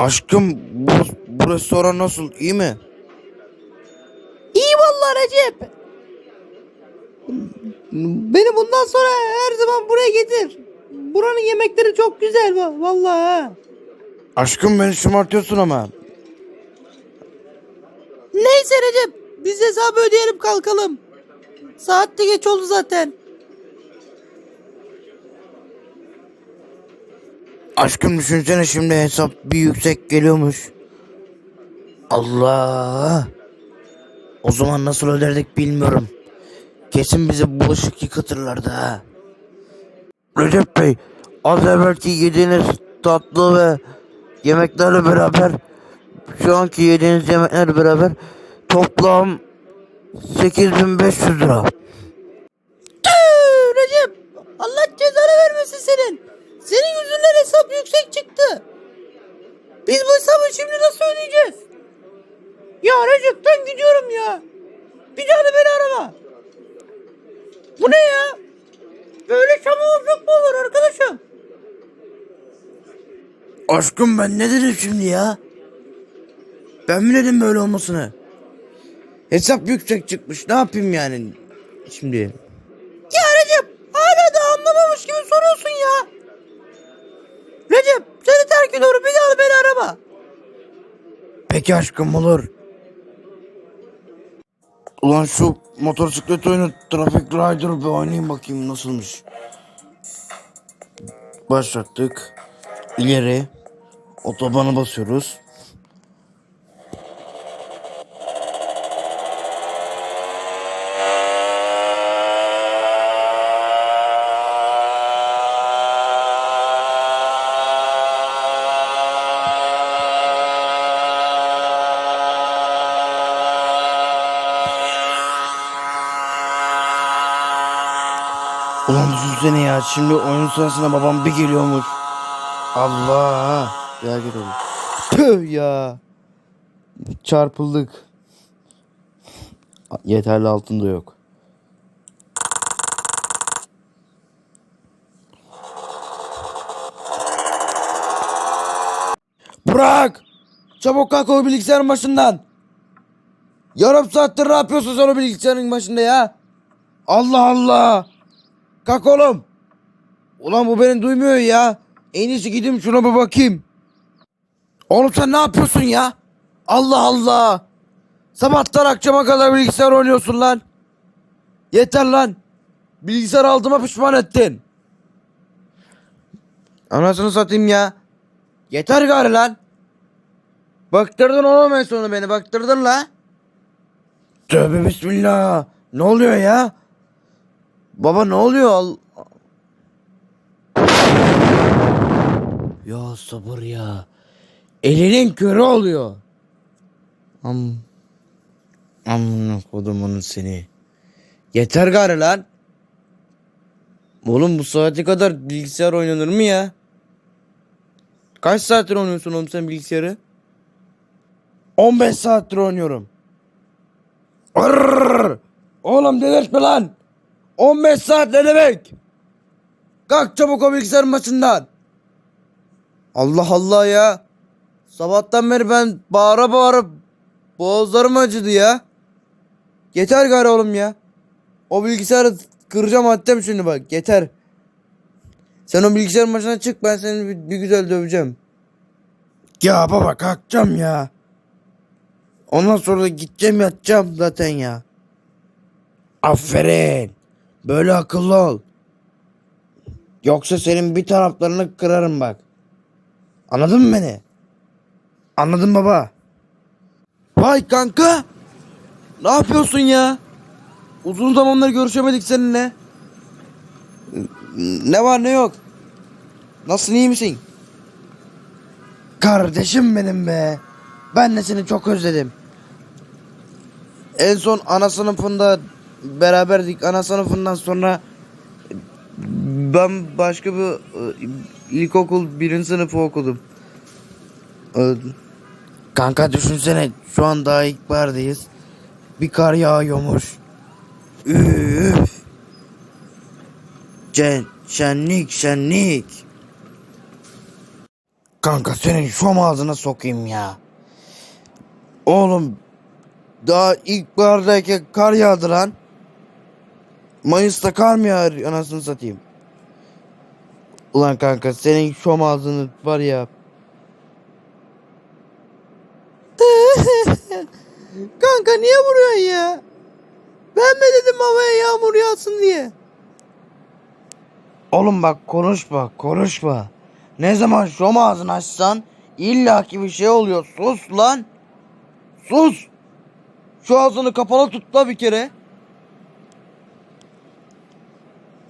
Aşkım bu, bu restoran nasıl iyi mi? İyi vallahi Recep. Beni bundan sonra her zaman buraya getir. Buranın yemekleri çok güzel va- vallahi ha. Aşkım beni şımartıyorsun ama. Neyse Recep biz hesabı ödeyelim kalkalım. Saat de geç oldu zaten. Aşkım düşünsene şimdi hesap bir yüksek geliyormuş. Allah. O zaman nasıl öderdik bilmiyorum. Kesin bize bulaşık yıkatırlardı ha. Recep Bey, az evvelki yediğiniz tatlı ve yemeklerle beraber şu anki yediğiniz yemeklerle beraber toplam 8500 lira. Recep Allah cezanı vermesin. Senin hesap yüksek çıktı. Biz bu hesabı şimdi nasıl ödeyeceğiz? Ya Recep ben gidiyorum ya. Bir daha da beni arama. Bu ne ya? Böyle şamazlık mı olur arkadaşım? Aşkım ben ne dedim şimdi ya? Ben mi dedim böyle olmasını? Hesap yüksek çıkmış ne yapayım yani şimdi? Ya Recep hala da anlamamış gibi soruyorsun ya. Recep terk ediyorum bir daha da beni arama. Peki aşkım olur. Ulan şu motosiklet oyunu Traffic Rider bir oynayayım bakayım nasılmış. Başlattık. İleri. Otobana basıyoruz. Ulan düşünsene ya şimdi oyun sırasında babam bir geliyormuş. Allah. Ya geliyor. Tüh ya. Çarpıldık. Yeterli altın da yok. Bırak! Çabuk kalk o bilgisayarın başından. Yarım saattir ne yapıyorsun sen o bilgisayarın başında ya? Allah Allah! Kalk oğlum. Ulan bu beni duymuyor ya. En iyisi gideyim şuna bir bakayım. Oğlum sen ne yapıyorsun ya? Allah Allah. Sabahtan akşama kadar bilgisayar oynuyorsun lan. Yeter lan. Bilgisayar aldığıma pişman ettin. Anasını satayım ya. Yeter gari lan. Baktırdın oğlum en sonu beni baktırdın la. Tövbe bismillah. Ne oluyor ya? Baba ne oluyor? Al- Ya sabır ya. Elinin körü oluyor. Am. Amına kodumunun seni. Yeter gari lan. Oğlum bu saate kadar bilgisayar oynanır mı ya? Kaç saattir oynuyorsun oğlum sen bilgisayarı? 15 saattir oynuyorum. Arrrr! Oğlum delirtme lan. 15 saat ne demek? Kalk çabuk o bilgisayarın başından. Allah Allah ya. Sabahtan beri ben bağıra bağıra boğazlarım acıdı ya. Yeter gari oğlum ya. O bilgisayarı kıracağım hatta şimdi bak yeter. Sen o bilgisayarın başına çık ben seni bir, bir güzel döveceğim. Ya baba kalkacağım ya. Ondan sonra gideceğim yatacağım zaten ya. Aferin. Böyle akıllı ol. Yoksa senin bir taraflarını kırarım bak. Anladın mı beni? Anladın baba. Vay kanka. Ne yapıyorsun ya? Uzun zamanlar görüşemedik seninle. Ne var ne yok? Nasılsın iyi misin? Kardeşim benim be. Ben de seni çok özledim. En son ana sınıfında beraberdik. Ana sınıfından sonra ben başka bir e, ilkokul birinci sınıfı okudum. E, Kanka düşünsene şu an daha ilkbahardayız. Bir kar yağıyormuş. Üf. Cen, şenlik şenlik. kanka senin şu ağzına sokayım ya. Oğlum daha ilkbahardayken kar yağdı lan. Mayıs'ta kar mı yağar anasını satayım. Ulan kanka senin şu ağzını var ya. Kanka niye vuruyorsun ya? Ben mi dedim havaya yağmur yağsın diye? Oğlum bak konuşma konuşma. Ne zaman şu ağzını açsan illaki bir şey oluyor. Sus lan. Sus. Şu ağzını kapalı tut la bir kere.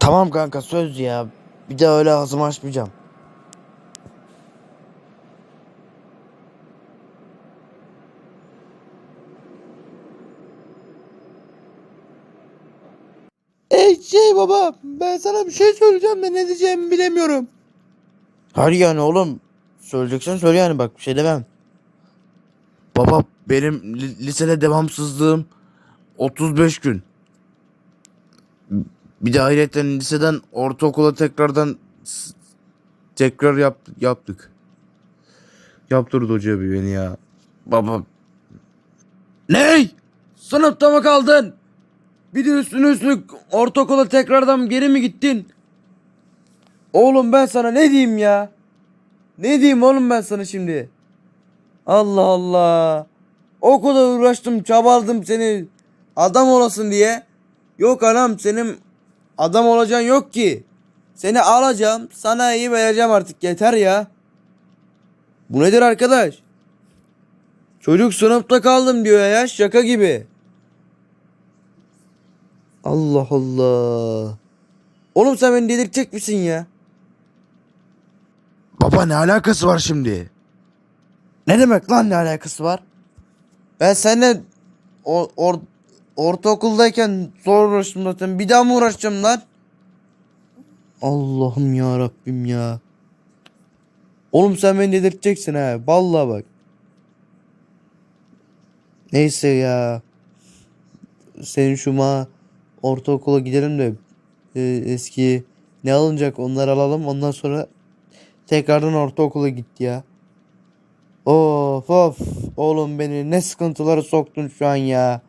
Tamam kanka söz ya. Bir daha öyle ağzımı açmayacağım. Ey şey baba ben sana bir şey söyleyeceğim de ne diyeceğimi bilemiyorum. Hayır yani oğlum. Söyleyeceksen söyle yani bak bir şey demem. Baba benim li- lisede devamsızlığım 35 gün. Bir de ayrıca liseden ortaokula tekrardan tekrar yap, yaptık. Yaptırdı hoca bir beni ya. Baba. Ney? Sınıfta mı kaldın? Bir de üstüne üstlük ortaokula tekrardan geri mi gittin? Oğlum ben sana ne diyeyim ya? Ne diyeyim oğlum ben sana şimdi? Allah Allah. O kadar uğraştım çabaladım seni adam olasın diye. Yok anam senin adam olacağın yok ki. Seni alacağım sana iyi vereceğim artık yeter ya. Bu nedir arkadaş? Çocuk sınıfta kaldım diyor ya şaka gibi. Allah Allah. Oğlum sen beni delirtecek misin ya? Baba ne alakası var şimdi? Ne demek lan ne alakası var? Ben seninle o, or, ortaokuldayken zor uğraştım zaten. Bir daha mı uğraşacağım lan? Allah'ım ya Rabbim ya. Oğlum sen beni delirteceksin ha. Vallahi bak. Neyse ya. Senin şu ortaokula gidelim de e, eski ne alınacak onları alalım. Ondan sonra tekrardan ortaokula gitti ya. Of of. Oğlum beni ne sıkıntılara soktun şu an ya.